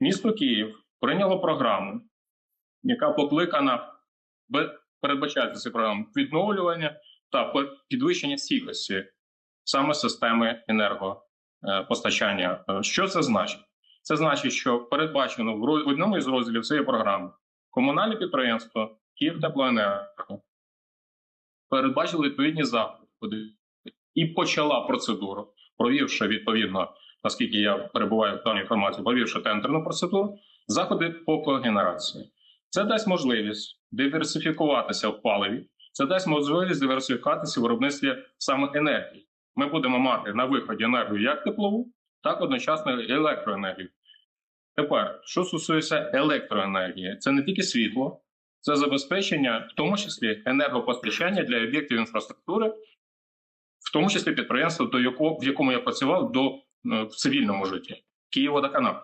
Місто Київ прийняло програму, яка покликана передбачати ці програми відновлювання та підвищення стійкості саме системи енергопостачання. Е, Що це значить? Це значить, що передбачено в одному із розділів цієї програми комунальне підприємство Київтеплоенерго передбачили відповідні заходи і почала процедуру, провівши відповідно, наскільки я перебуваю в даній інформації, провівши тендерну процедуру, заходи по когенерації. Це дасть можливість диверсифікуватися в паливі, це дасть можливість диверсифікуватися в виробництві саме енергії. Ми будемо мати на виході енергію як теплову, так одночасно електроенергію. Тепер, що стосується електроенергії, це не тільки світло, це забезпечення, в тому числі енергопостачання для об'єктів інфраструктури, в тому числі підприємства, до якого в якому я працював до в цивільному житті Київводоканал.